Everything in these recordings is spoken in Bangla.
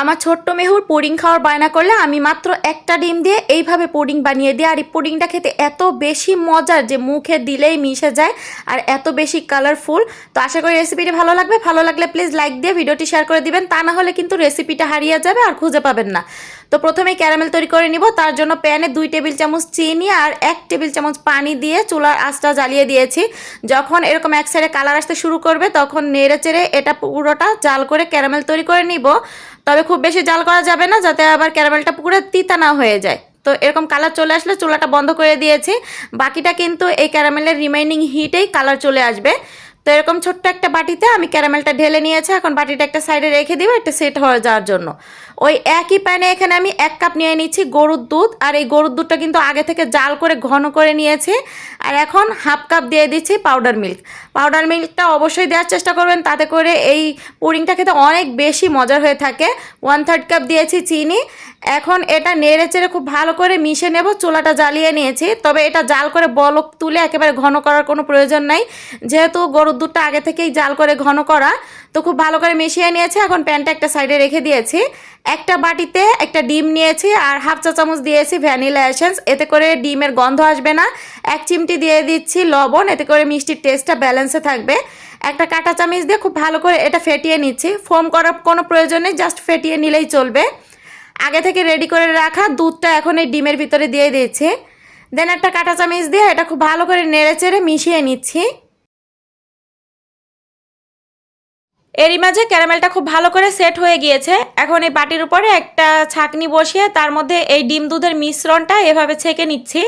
আমার ছোট্ট মেহুর পুডিং খাওয়ার বায়না করলে আমি মাত্র একটা ডিম দিয়ে এইভাবে পুডিং বানিয়ে দিই। আর এই পুডিংটা খেতে এত বেশি মজার যে মুখে দিলেই মিশে যায় আর এত বেশি কালারফুল তো আশা করি রেসিপিটি ভালো লাগবে। ভালো লাগলে প্লিজ লাইক দিয়ে ভিডিওটি শেয়ার করে দিবেন। তা না হলে কিন্তু রেসিপিটা হারিয়ে যাবে আর খুঁজে পাবেন না। তো প্রথমে ক্যারামেল তৈরি করে নিব। তার জন্য প্যানে দুই টেবিল চামচ চিনি আর এক টেবিল চামচ পানি দিয়ে চুলার আঁচটা জ্বালিয়ে দিয়েছি। যখন এরকম এক সাইডে কালার আসতে শুরু করবে, তখন নেড়ে চেড়ে এটা পুরোটা জাল করে ক্যারামেল তৈরি করে নিব। তবে খুব বেশি জাল করা যাবে না, যাতে আবার ক্যারামেলটা পুকুরে তিতা না হয়ে যায়। তো এরকম কালার চলে আসলে চুলাটা বন্ধ করে দিয়েছি। বাকিটা কিন্তু এই ক্যারামেলের রিমাইনিং হিটেই কালার চলে আসবে। তো এরকম ছোট্ট একটা বাটিতে আমি ক্যারামেলটা ঢেলে নিয়েছি। এখন বাটিটা একটা সাইডে রেখে দিব, একটা সেট হয়ে যাওয়ার জন্য। ওই একই প্যানে এখানে আমি এক কাপ নিয়ে নিচ্ছি গরুর দুধ, আর এই গরুর দুধটা কিন্তু আগে থেকে জাল করে ঘন করে নিয়েছি। আর এখন হাফ কাপ দিয়ে দিচ্ছি পাউডার মিল্ক। পাউডার মিল্কটা অবশ্যই দেওয়ার চেষ্টা করবেন, তাতে করে এই পুডিংটা খেতে অনেক বেশি মজার হয়ে থাকে। ওয়ান থার্ড কাপ দিয়েছি চিনি এখন এটা নেড়ে চেড়ে খুব ভালো করে মিশে নেব, চুলাটা জ্বালিয়ে নিয়েছি। তবে এটা জাল করে বলক তুলে একেবারে ঘন করার কোনো প্রয়োজন নাই। যেহেতু গরুর দুধটা আগে থেকেই জাল করে ঘন করা, তো খুব ভালো করে মিশিয়ে নিয়েছি। এখন প্যানটা একটা সাইডে রেখে দিয়েছি। একটা বাটিতে একটা ডিম নিয়েছি আর হাফ চা চামচ দিয়েছি ভ্যানিলা এসেন্স। এতে করে ডিমের গন্ধ আসবে না। এক চিমটি দিয়ে দিচ্ছি লবণ। এতে করে মিষ্টির টেস্টটা ব্যালেন্সে থাকবে। একটা কাঁটা চামচ দিয়ে খুব ভালো করে এটা ফেটিয়ে নিচ্ছি। ফোম করার কোনো প্রয়োজন নেই, জাস্ট ফেটিয়ে নিলেই চলবে। আগে থেকে রেডি করে রাখা, দুধটা এখন এই ডিমের ভিতরে দিয়ে দিয়েছে। দেন একটা কাঁটা চামচ দিয়ে এটা খুব ভালো করে নেড়ে চেড়ে মিশিয়ে নিচ্ছি। এরই মাঝে ক্যারামেলটা খুব ভালো করে সেট হয়ে গিয়েছে। এখন এই বাটির উপরে একটা ছাকনি বসিয়ে তার মধ্যে এই ডিম দুধের মিশ্রণটা এভাবে ছেঁকে নিচ্ছি।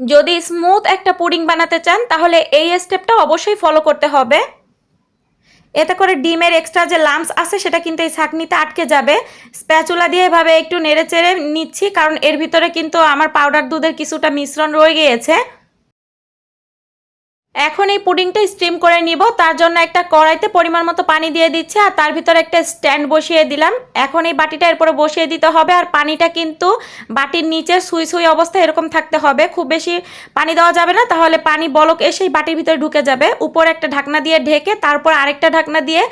যদি স্মুথ একটা পুডিং বানাতে চান, তাহলে এই স্টেপটা অবশ্যই ফলো করতে হবে। এতে করে ডিমের এক্সট্রা যে লাম্পস আছে, সেটা কিন্তু এই ছাকনিতে আটকে যাবে। স্প্যাচুলা দিয়ে এভাবে একটু নেড়ে চেড়ে নিচ্ছি, কারণ এর ভিতরে কিন্তু আমার পাউডার দুধের কিছুটা মিশ্রণ রয়ে গিয়েছে। এখন এই পুডিংটা স্টিম করে নিব। তার জন্য একটা কড়াইতে পরিমাণ মতো পানি দিয়ে দিচ্ছি আর তার ভিতরে একটা স্ট্যান্ড বসিয়ে দিলাম। এখন এই বাটিটা এরপরে বসিয়ে দিতে হবে আর পানিটা কিন্তু বাটির নিচে সুই সুই অবস্থায় এরকম থাকতে হবে। খুব বেশি পানি দেওয়া যাবে না, তাহলে পানি বলক এসেই বাটির ভিতরে ঢুকে যাবে। উপরে একটা ঢাকনা দিয়ে ঢেকে তারপর আরেকটা ঢাকনা দিয়ে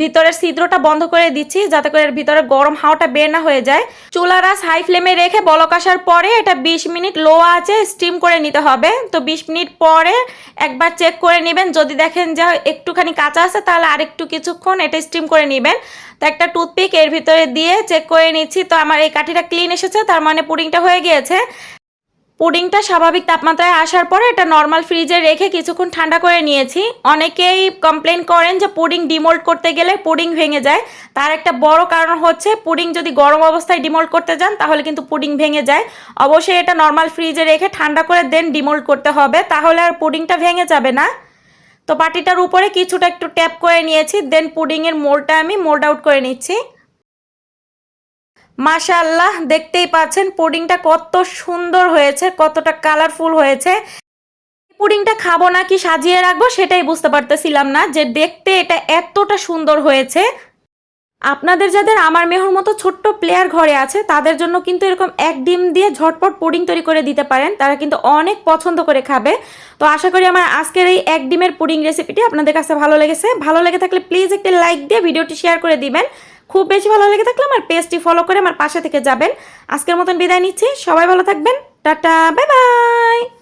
ভিতরের ছিদ্রটা বন্ধ করে দিচ্ছি, যাতে করে এর ভিতরে গরম হাওয়াটা বের না হয়ে যায়। চুলার আঁচ হাই ফ্লেমে রেখে বলক আসার পরে এটা 20 মিনিট লো আছে স্টিম করে নিতে হবে। তো 20 মিনিট পরে একবার চেক করে নেবেন। যদি দেখেন যে একটুখানি কাঁচা আছে, তাহলে আরেকটু কিছুক্ষণ এটা স্টিম করে নেবেন। তো একটা টুথপিক এর ভিতরে দিয়ে চেক করে নিচ্ছি। তো আমার এই কাঠিটা ক্লিন এসেছে, তার মানে পুডিংটা হয়ে গিয়েছে। পুডিংটা স্বাভাবিক তাপমাত্রায় আসার পরে এটা নর্মাল ফ্রিজে রেখে কিছুক্ষণ ঠান্ডা করে নিয়েছি। অনেকেই কমপ্লেন করেন যে পুডিং ডিমোল্ড করতে গেলে পুডিং ভেঙে যায়। তার একটা বড় কারণ হচ্ছে পুডিং যদি গরম অবস্থায় ডিমোল্ড করতে যান, তাহলে কিন্তু পুডিং ভেঙে যায়। অবশ্যই এটা নর্মাল ফ্রিজে রেখে ঠান্ডা করে দেন ডিমোল্ড করতে হবে, তাহলে আর পুডিংটা ভেঙে যাবে না। তো বাটিটার উপরে কিছুটা একটু ট্যাপ করে নিয়েছি দেন পুডিংয়ের মোলটা আমি মোল্ড আউট করে নিচ্ছি। মাশাল্লাহ দেখতেই পাচ্ছেন পুডিংটা কত সুন্দর হয়েছে, কতটা কালারফুল হয়েছে। পুডিংটা খাব না কি সাজিয়ে রাখব সেটাই বুঝতে পারতেছিলাম না যে দেখতে এটা এতটা সুন্দর হয়েছে। আপনাদের যাদের আমার মেহর মতো ছোট্ট প্লেয়ার ঘরে আছে, তাদের জন্য কিন্তু এরকম এক ডিম দিয়ে ঝটপট পুডিং তৈরি করে দিতে পারেন, তারা কিন্তু অনেক পছন্দ করে খাবে। তো আশা করি আমার আজকের এই এক ডিমের পুডিং রেসিপিটি আপনাদের কাছে ভালো লেগেছে। ভালো লেগে থাকলে প্লিজ একটি লাইক দিয়ে ভিডিওটি শেয়ার করে দিবেন। খুব বেশি ভালো লেগে থাকলে আমার পেজটি ফলো করে আমার পাশে থেকে যাবেন। আজকের মতন বিদায় নিচ্ছি, সবাই ভালো থাকবেন, টাটা বাই বাই